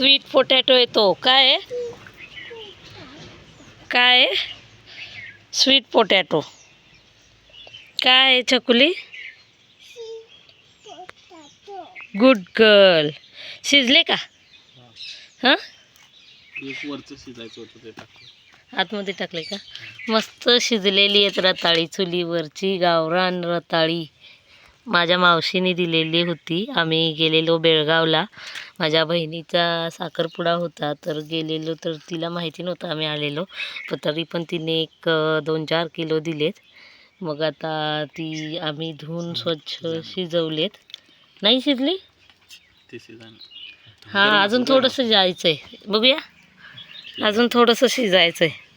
Sweet potato येतो. काय काय आहे? स्वीट पोटॅटो काय आहे चकुली? गुड गर्ल शिजले का? हां? आतमध्ये टाकले का? मस्त शिजलेली आहेत रताळी चुलीवरची गावरान रताळी. माझ्या मावशीने दिलेली होती. आम्ही गेलेलो बेळगावला. माझ्या बहिणीचा साखरपुडा होता. तर गेलेलो तर तिला माहिती नव्हतं आम्ही आलेलो. पण तरी पण तिने एक दोन चार किलो दिलेत. मग आता ती आम्ही धुवून स्वच्छ शिजवलेत. नाही शिजली? हां अजून थोडंसं जायचं आहे बघूया. अजून थोडंसं शिजायचं आहे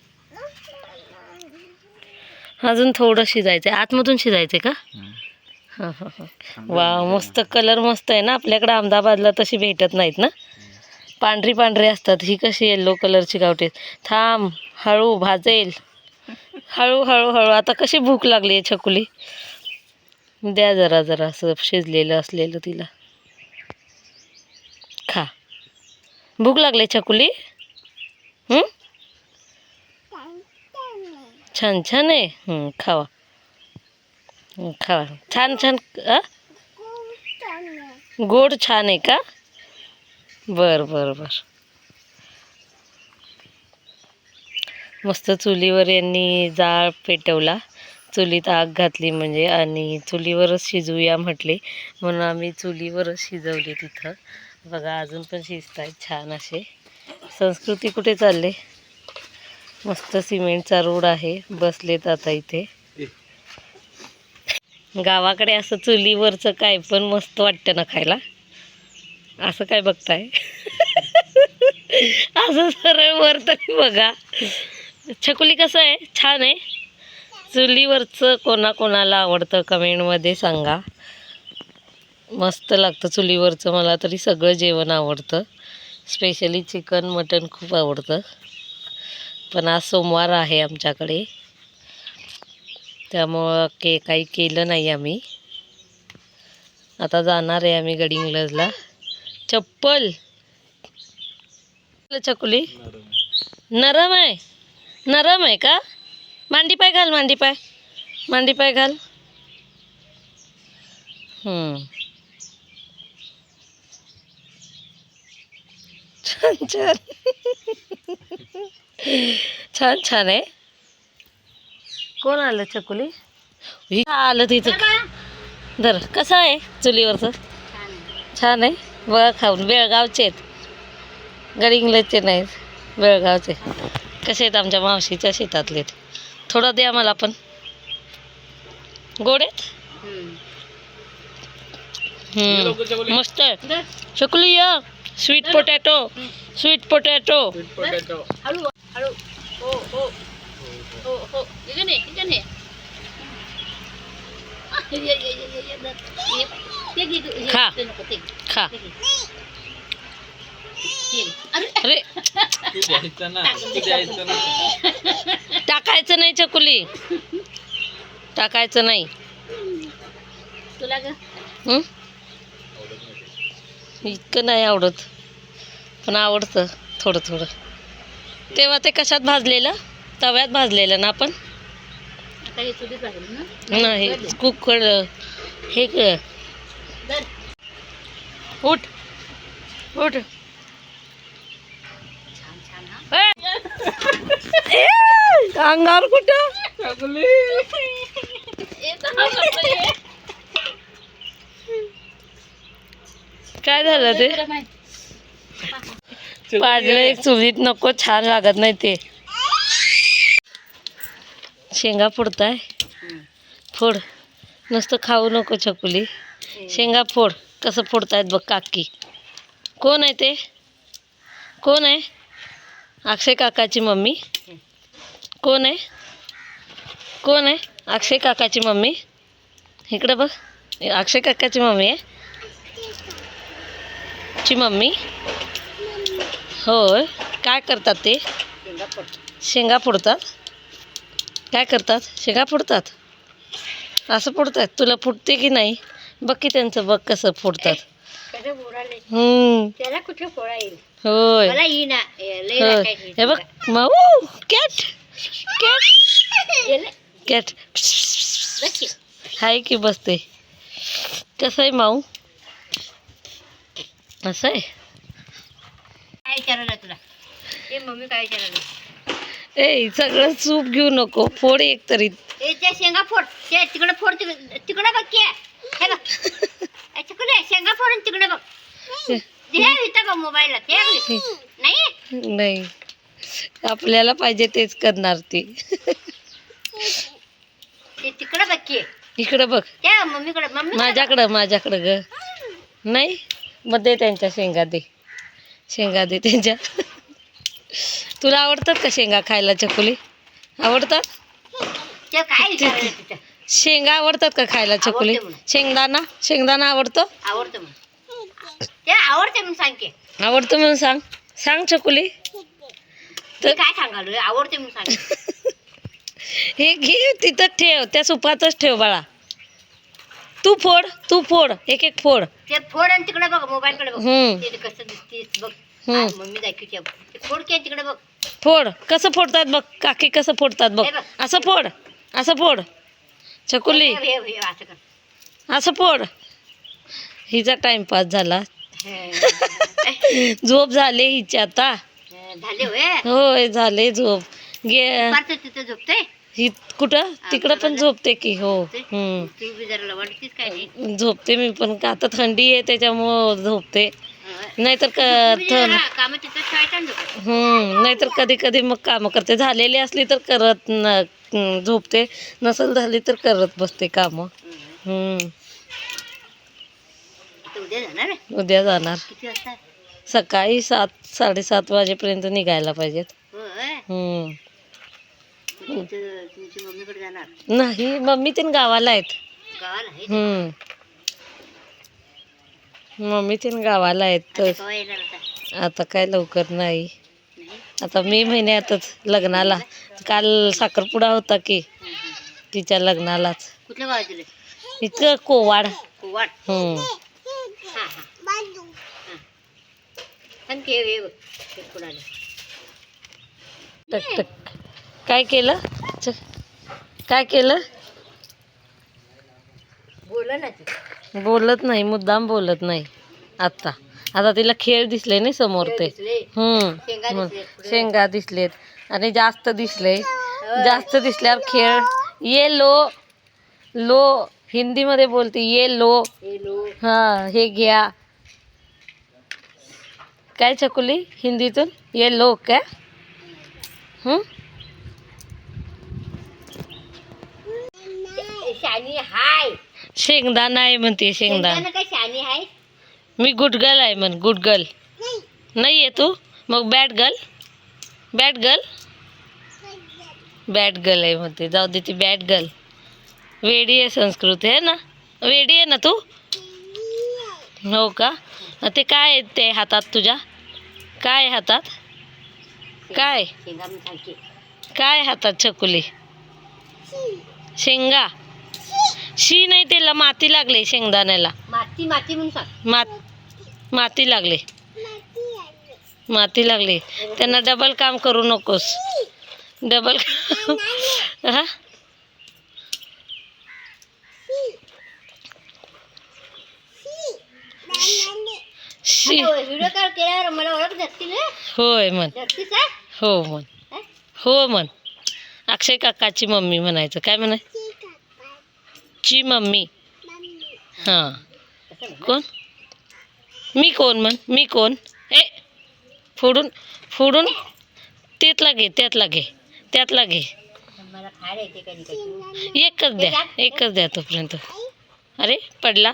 अजून थोडं शिजायचं आहे आतमधून शिजायचं आहे का वा मस्त कलर मस्त आहे ना? आपल्याकडे अहमदाबादला तशी भेटत नाहीत ना? पांढरी पांढरी असतात. ही कशी येल्लो कलरची गावठी थांब हळू भाजेल. हळू हळू हळू. आता कशी भूक लागली आहे छकुली? द्या जरा जरा असं शिजलेलं असलेलं तिला. खा. भूक लागली छकुली? छान छान आहे. खावा. खावा छान छान गोड छान आहे का? बर बर बर. मस्त चुलीवर यांनी जाळ पेटवला. चुलीत आग घातली म्हणजे आणि चुलीवरच शिजवूया म्हटले. म्हणून आम्ही चुलीवरच शिजवले तिथं. बघा अजून पण शिजत आहेत छान असे. संस्कृती कुठे चालले? मस्त सिमेंटचा रोड आहे. बसलेत आता इथे. गावाकडे असं चुलीवरचं काय पण मस्त वाटतं ना खायला. असं काय बघताय? असं सरळ वर तरी बघा. छकुली कसं आहे? छान आहे. चुलीवरचं कोणाकोणाला आवडतं कमेंटमध्ये सांगा. मस्त लागतं चुलीवरचं मला तरी सगळं जेवण आवडतं. स्पेशली चिकन मटन खूप आवडतं. पण आज सोमवार आहे आमच्याकडे. त्यामुळं के काही केलं नाही आम्ही. आता जाणार आहे आम्ही गडिंग्लजला. चप्पल. चकुली. नरम आहे. नरम आहे का? मांडी पाय घाल मांडी पाय. मांडी पाय घाल. छान छान. छान छान आहे. कोण आलं चकुली? ही आलं तिथं. धर कसं आहे चुलीवरचं? छान आहे. बघा खाऊन. बेळगावचे आहेत. गडिंग्लजचे नाहीत. बेळगावचे. कसे आहेत आमच्या मावशीच्या शेतातले ते. थोडं द्या मला पण. गोड आहेत. मस्त आहे. चकुली या. स्वीट पोटॅटो स्वीट पोटॅटो अरे. टाकायचं नाही चकुली. टाकायचं नाही. तुला ग. हं? इतकं नाही आवडत. पण आवडतं थोडं थोडं. तेव्हा ते कशात भाजलेलं? तव्यात भाजलेलं ना आपण आता हे चुलीत भाजलं ना नाही कुकर हे. उठ. उठ. छान छान हा. ए! अंगावर कुठं. काय झालं ते. पाडलं एक चुलीत नको छान लागत नाही ते. शेंगा फोडताय. फोड. नुसतं खाऊ नको चकुली. शेंगा फोड. कसं फोडतायत बघ काकी. कोण आहे ते? कोण आहे? अक्षय काकाची मम्मी. कोण आहे? कोण आहे? अक्षय काकाची मम्मी. इकडं बघ. अक्षय काकाची मम्मी आहे. ची मम्मी. होय. काय करतात ते? शेंगा फोडतात. काय करतात? शेंगा फोडतात? असं फोडतात? तुला फुटते की नाही? बघ की त्यांचं बघ कसं फोडतात. होय. हे बघ. माऊ कॅट. कॅट. कॅट. हाय की बसते कसं आहे माऊ? असं आहे? काय विचारायला तुला? ते मम्मी काय विचारायला ए सगळं सूप घेऊ नको. फोड एक तरी ए त्या शेंगा फोड. ते तिकडे फोड तिकडे तिकडे बघ की. हे बघ. ए, तिकडे शेंगा फोड तिकडे बघ. ते इथं बघ मोबाईलला. ते. नाही? नाही. आपल्याला पाहिजे तेच करणार ती. ते तिकडे बघ की. इकडं बघ. त्या मम्मीकडे मम्मी माझ्याकडं माझ्याकडं ग. नाही? मग दे त्यांच्या शेंगा दे. शेंगा दे त्यांच्या. तुला आवडतात का शेंगा खायला चकुली? आवडतात? शेंगा आवडतात का खायला चकुली. शेंगदाणा? शेंगदाणा आवडतो? आवडतं म्हणून. सांग की आवडतो म्हणून सांग. सांग चकुली. मी काय सांगालो आवडते म्हणून सांग हे घे तिथं ठेव. त्या सुपातच ठेव बाळा. तू फोड तू फोड. एक एक फोड. ते फोड आणि तिकडे बघ मोबाईल कडे बघ कसं दिसतीस बघ. मम्मी दाखवते. फोड की तिकडे बघ. फोड. कसं फोडतात बघ काकी कसं फोडतात बघ. असं फोड असं फोड. चकुली हे असं फोड. हिचा टाइमपास झाला. झोप झाले हिची आता. झाले होय? झाले झोप. गे ही कुठं? तिकडं पण झोपते की हो. झोपते? मी पण आता थंडी आहे त्याच्यामुळं झोपते. नाहीतर. हम्म नाहीतर कधी कधी मग कामं करते. झालेली असली तर करत झोपते. नसल झाली तर करत बसते कामं. उद्या जाणार सकाळी सात साडेसात वाजेपर्यंत निघायला पाहिजेत. नाही मम्मी तीन गावाला आहेत? हम्म. मम्मी तीन गावाला आहेत तर आता. काय लवकर नाही. आता मे महिन्यातच लग्नाला. काल साखरपुडा होता की. तिच्या लग्नालाच. इतकं कोवाड. टक टक. काय केलं? काय केलं? बोला ना बोलत नाही मुद्दाम बोलत नाही. आत्ता. आता तिला खेळ दिसले नाही समोर ते. हम्म. शेंगा दिसलेत. आणि जास्त दिसले. जास्त दिसल्यावर खेळ. ये लो. लो. हिंदीमध्ये बोलते ये लो. हां हा हे घ्या. काय चकुली हिंदीतून? ये लो काय हम्म? शानी हाय. शेंगदाणा आहे म्हणते शेंगदाणा. हाय? मी गुड गर्ल आहे म्हण गुड गर्ल. नाही. आहे तू? मग bad girl bad girl bad girl आहे म्हणते जाऊ दे ती बॅड गर्ल वेडी आहे संस्कृती आहे ना? वेडी आहे ना तू? हो का? ते काय आहे ते हातात तुझ्या? काय आहे हातात? काय? काय हातात चकुली शेंगा. शी नाही त्याला माती लागली शेंगदाण्याला. माती माती म्हणून सांग. मात माती लागली. माती लागली. त्यांना डबल काम करू नकोस. डबल हा? शी. हं? होय म्हण. हं? म्हण. हं? हो म्हण. अक्षय काकाची मम्मी म्हणायचं. काय म्हणाय? ची मम्मी. हां. कोण? मी कोण म्हण मी कोण? ए फोडून फोडून त्यातला घे त्यातला घे त्यातला घे. एकच द्या एकच द्या तोपर्यंत. अरे पडला.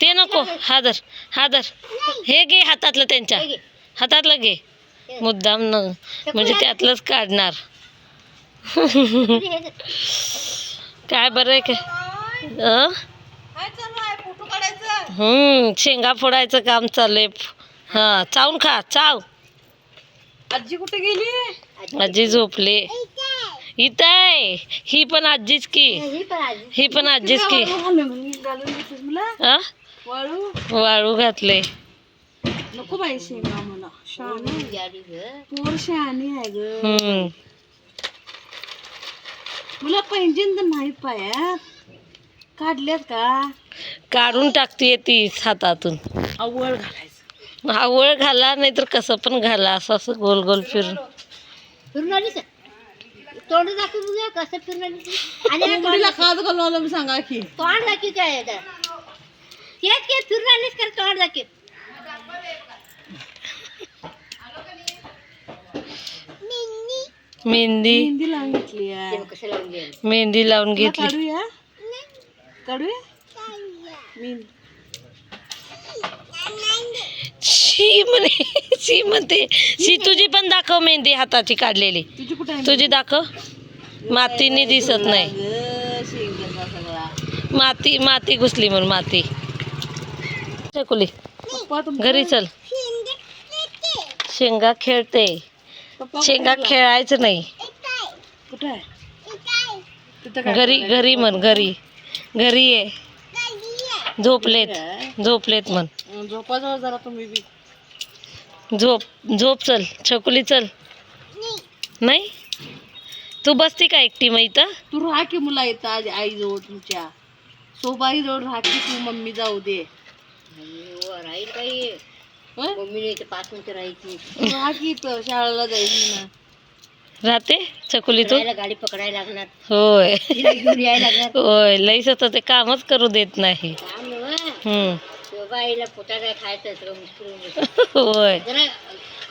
ते नको हा धर हा धर. हे घे हातातलं त्यांच्या. हातातलं घे. मुद्दाम न म्हणजे त्यातलंच काढणार. काय बरं आहे काय? हम्म शेंगा फोडायचं काम चाललंय. हा चावून खा चाव. आजी कुठे गेली? आजी झोपले. इथं आहे. ही पण आजीच की. ही पण आजी. ही पण आजीच की. मला हा वाळू? वाळू घातले नको बाई शेंगा म्हणा शानी गाडी ग. पोर शानी आहे ग. मला पैंजण तर नाही पायात काढल्यात का? काढून टाकते ती हातातून. आवळ घालायचं. आवळ घाला नाहीतर कसं पण घाला असं असं गोल गोल फिरून. फिरून आलीस तोंड दाखव बघूया कसं फिरून आलीस आणि हा कोंबडीला खात घालवायला सांगा की. तोंड दाखव काय आता? तेच काय फिरून आलीस कर तोंड दाखव. मेहंदी. मेहंदी लावून घेतली आहे मेहंदी लावून तुला घेतली. काढूया काढूया? मेहंदी. शी म्हणे शी म्हणते. शी तुझी पण दाखव मेहंदी हाताची काढलेली. तुझी कुठे आहे तुझी दाखव. मातीने दिसत नाही. ग, शेंगाचा सगळा. माती माती घुसली म्हणून माती. चकुली पप्पा घरी चल. शेंगा खेळते. शेंगा खेळायचं नाही. कुठे आहे? घरी घरी म्हण घरी. घरी ये. झोपलेत झोपलेत म्हण. जरा तुम्ही बी. झोप झोप चल. छकुली चल. नाही? तू बसती का एकटी मग इथं? तू राहा की मुला येतं आज आईजवळ तुमच्या. सोबाई जवळ राहा की तू मम्मी जाऊ दे. राहील काही? मम्मीने इथे पाच मिनिटं राहायची. तू राहा की इथं शाळेला जाईल ना? राहते छकुली तू? गाडी पकडायला लागणार. होय. होय लईच आता ते कामच करू देत नाही. खायचं. होय.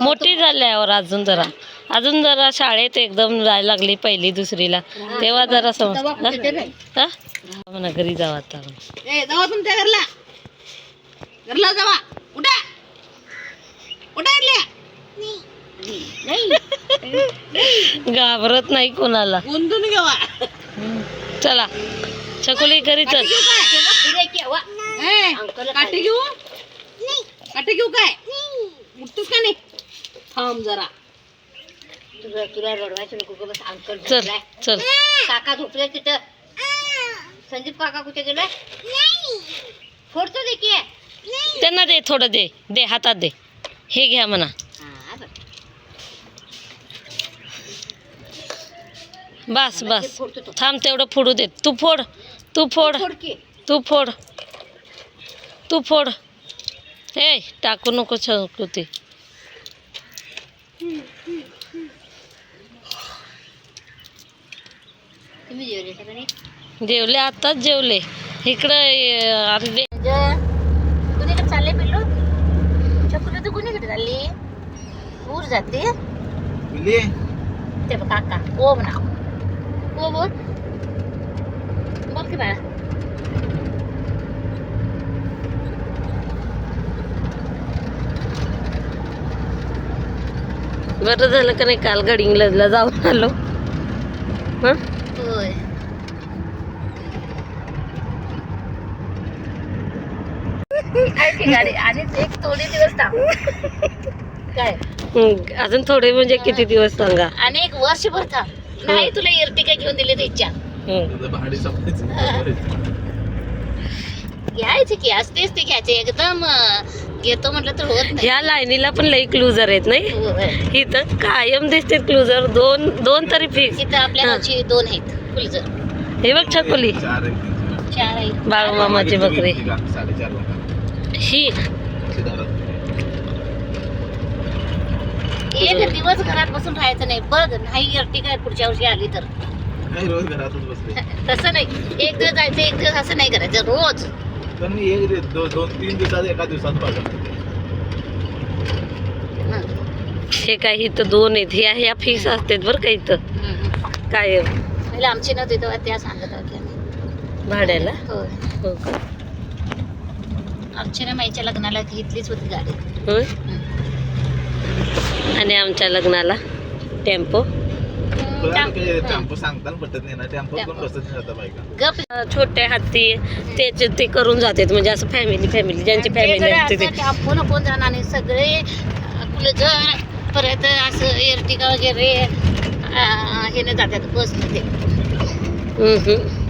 मोठी झाल्यावर अजून जरा. अजून जरा शाळेत एकदम जायला लागली पहिली दुसरीला. तेव्हा जरा समज? म्हणा घरी जाऊ आता. जावा तुमच्या घरला. घरला जावा. उठा घाबरत नाही कोणाला. गुंतून घेवा. चला. छकुली घरी चल. काटे घेऊ काटे घेऊ? काय? उठतोस का नाही? थांब जरा. तुला तुला रडवायचं नको बस अंकल चल झोपलाय. चल. काका झोपले तिथं. संदीप काका कुठे गेलाय? फोडतो दे की त्यांना दे थोडं दे. दे हातात दे. हे घ्या म्हणा. बस बस. थांब तेवढं फोडू दे तू फोड तू फोड. तू फोड. तू फोड. हे टाकू नको तुम्ही जेवले आताच जेवले इकडं अं, अर्धे कुणीकडे चालले पिल्लू चकुली तू कुणीकडे चालली ऊर जाते? ते बघ काका ओ म्हणा ओ बोल बोल की बाळा. बरं झालं का नाही काल गडिंगलजला जाऊन आलो. हं? होय. गाडी आणि एक थोडे दिवस थांब. काय? हं, अजून थोडे म्हणजे किती दिवस सांगा. आणि एक वर्षभर थांब. नाही तुला इर्टिका घेऊन दिली तर इच्छा. हं. घ्यायचे की असतेच ते घ्यायचे. एकदम अं, घेतो म्हटलं तर होत नाही. ह्या लाईनीला पण लई क्लुजर आहेत नाही? होय. इथं कायम दिसते क्लुजर दोन दोन तरी फिक्स इथं आपल्या गावची दोन आहेत फुलझर हे बघ छकुली. चार आहेत बाळूमामाची बकरी. साडेचार ही. एक दिवस घरात बसून राहायचं नाही बघ नाही इर्टिका पुढच्या वर्षी आली तर. काही रोज घरातच बसले. तसं नाही. एक दिवस जायचं एक दिवस असं नाही करायचं रोज. पण मी एक दि- दो- दोन तीन दिवसात एका दिवसात बघा हं. हे काय इथं दोन आहेत ह्या ह्या फिक्स असतात बरं का इथं. हं. कायम पहिले आमची नव्हती तेव्हा त्या सांगत होत्या. भाड्याला? होय हो का? आमची ना माईच्या लग्नाला घेतलीच होती गाडी. होय? आणि आमच्या लग्नाला टेम्पो. गप छोटे हत्ती त्याचे ते करून जातात म्हणजे असं फॅमिली फॅमिली ज्यांची फॅमिली असते ते. आपण कोण जाणार आणि सगळे कुलजर परत असं एर्टिका वगैरे ह्याने जातात बसमध्ये हम्म, हम्म.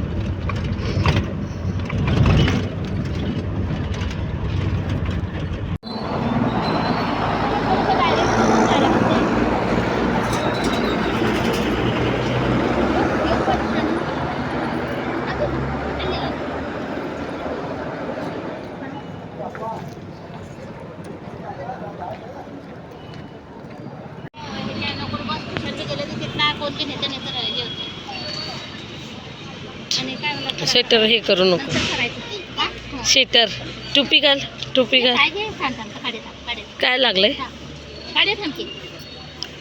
हे होते. आणि काय म्हणलं स्वेटर हे करू नको. करायचं हा? स्वेटर टोपी घाल टोपी घाल. काय लागलंय?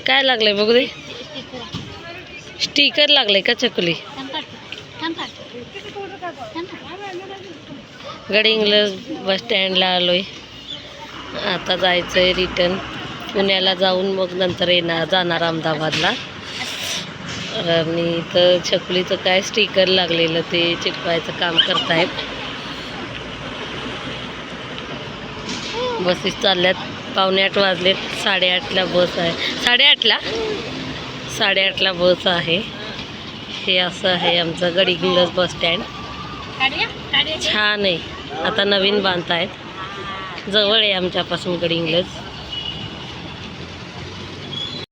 काय लागलंय बघू दे. स्टिकर लागलंय का चकुली. गडिंग्लज बस स्टँडला आलोय. आता जायचं आहे रिटर्न पुण्याला जाऊन मग नंतर येणार जाणार अहमदाबादला. आणि इथं छकुलीचं काय स्टिकर लागलेलं ते चिटकवायचं काम करतायत. बसेस चालल्यात. पावणे आठ वाजलेत. साडेआठला बस आहे. साडेआठला? साडेआठला बस आहे. हे असं आहे आमचं गडिंग्लज बस स्टँड छान आहे. आता नवीन बांधतायत. जवळ आहे आमच्यापासून गडिंग्लज